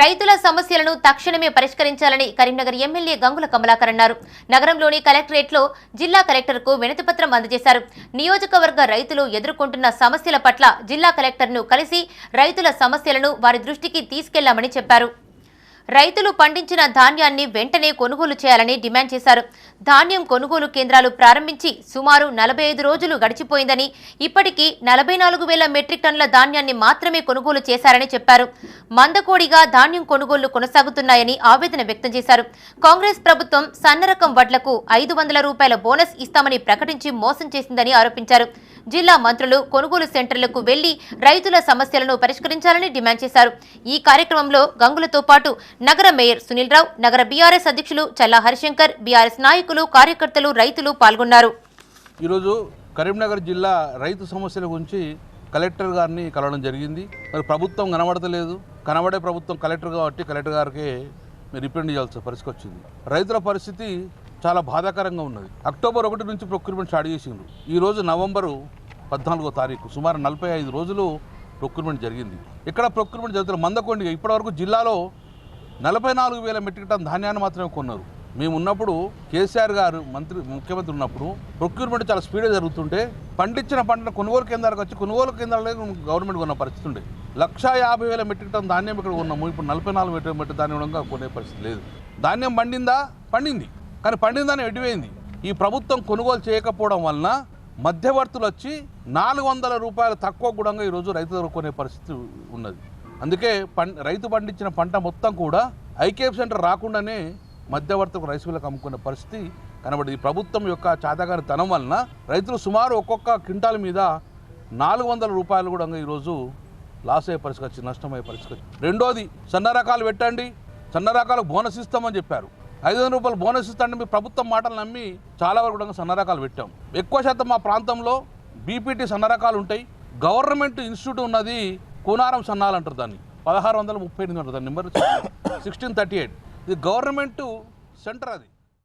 రైతుల సమస్యలను తక్షణమే పరిష్కరించాలని కరీంనగర్ ఎమ్మెల్యే గంగుల కమలాకర్ అన్నారు. నగరంలోని కలెక్టరేట్లో జిల్లా కలెక్టర్కు వినతిపత్రం అందజేశారు. నియోజకవర్గ రైతులు ఎదుర్కొంటున్న సమస్యల పట్ల జిల్లా కలెక్టర్ను కలిసి రైతుల సమస్యలను వారి దృష్టికి తీసుకెళ్ళామని చెప్పారు. రైతులు పండించిన ధాన్యాన్ని వెంటనే కొనుగోలు చేయాలని డిమాండ్ చేశారు. ధాన్యం కొనుగోలు కేంద్రాలు ప్రారంభించి సుమారు నలభై ఐదు రోజులు గడిచిపోయిందని ఇప్పటికీ నలభై నాలుగు వేల మెట్రిక్ టన్నుల ధాన్యాన్ని మాత్రమే కొనుగోలు చేశారని చెప్పారు. మందకోడిగా ధాన్యం కొనుగోళ్ళు కొనసాగుతున్నాయని ఆవేదన వ్యక్తం చేశారు. కాంగ్రెస్ ప్రభుత్వం సన్నరకం వడ్లకు ఐదు వందల రూపాయల బోనస్ ఇస్తామని ప్రకటించి మోసం చేసిందని ఆరోపించారు. జిల్లా మంత్రులు కొనుగోలు సెంటర్లకు వెళ్ళి రైతుల సమస్యలను పరిష్కరించాలని డిమాండ్ చేశారు. ఈ కార్యక్రమంలో గంగులతో పాటు నగర మేయర్ సునీల్ రావు నగర బీఆర్ఎస్ అధ్యక్షులు చల్లా హరిశంకర్ బీఆర్ఎస్ నాయకులు కార్యకర్తలు రైతులు పాల్గొన్నారు. ఈరోజు కరీంనగర్ జిల్లా రైతు సమస్యల గురించి కలెక్టర్ గారిని కలవడం జరిగింది. మరి ప్రభుత్వం కనబడతలేదు. కనబడే ప్రభుత్వం కలెక్టర్ కాబట్టి కలెక్టర్ గారికి మీరు రిపెండ్ చేయాల్సిన పరిస్థితి వచ్చింది. రైతుల పరిస్థితి చాలా బాధాకరంగా ఉన్నది. అక్టోబర్ ఒకటి నుంచి ప్రొక్యూర్మెంట్ స్టార్ట్ చేసిండ్రు. ఈరోజు నవంబరు పద్నాలుగో తారీఖు సుమారు నలభై ఐదు రోజులు ప్రొక్యూర్మెంట్ జరిగింది. ఇక్కడ ప్రొక్యూర్మెంట్ జరుగుతున్న మందకొండి ఇప్పటివరకు జిల్లాలో నలభై నాలుగు వేల మెట్రిక్ టన్ ధాన్యాన్ని మాత్రమే కొన్నారు. మేము ఉన్నప్పుడు కేసీఆర్ గారు మంత్రి ముఖ్యమంత్రి ఉన్నప్పుడు ప్రొక్యూర్మెంట్ చాలా స్పీడ్గా జరుగుతుంటే పండించిన పంటను కొనుగోలు కేంద్రాలకు వచ్చి కొనుగోలు కేంద్రాలే గవర్నమెంట్ కొన్న పరిస్థితి ఉండే. లక్షా యాభై వేల మెట్రిక్ టన్ ధాన్యం ఇక్కడ ఉన్నాము ఇప్పుడు నలభై నాలుగు మెట్రిక్ మెట్రిక్ ధాన్యం ఉండగా కొనే పరిస్థితి లేదు. ధాన్యం పండిందా? పండింది. కానీ పండిందని ఎడిపోయింది ఈ ప్రభుత్వం కొనుగోలు చేయకపోవడం వలన మధ్యవర్తులు వచ్చి నాలుగు వందల రూపాయలు తక్కువ గుణంగా ఈరోజు రైతు దగ్గర కొనే పరిస్థితి ఉన్నది. అందుకే పం రైతు పండించిన పంట మొత్తం కూడా ఐకేఎఫ్ సెంటర్ రాకుండానే మధ్యవర్తకు రైస్ మిల్లకు అమ్ముకునే పరిస్థితి కనబడి ఈ ప్రభుత్వం యొక్క చాతగాని తనం వలన రైతులు సుమారు ఒక్కొక్క క్వింటాల్ మీద నాలుగు వందల రూపాయలు కూడా ఈరోజు లాస్ అయ్యే పరిస్థితి వచ్చింది నష్టమయ్యే పరిస్థితి వచ్చింది. రెండోది సన్న రకాలు పెట్టండి. సన్న రకాలకు బోనస్ ఇస్తామని చెప్పారు. ఐదు వందల రూపాయలు బోనస్ ఇస్తాంటే మీ ప్రభుత్వం మాటలు నమ్మి చాలా వరకు కూడా సన్న రకాలు పెట్టాం. ఎక్కువ శాతం మా ప్రాంతంలో బీపీటీ సన్న రకాలు ఉంటాయి. గవర్నమెంట్ ఇన్స్టిట్యూట్ ఉన్నది కూనారం సన్నాలు అంటారు దాన్ని. పదహారు వందల ముప్పై ఎనిమిది అంటారు దాని నెంబర్. సిక్స్టీన్ థర్టీ ఎయిట్ ఇది గవర్నమెంట్ సెంటర్ అది.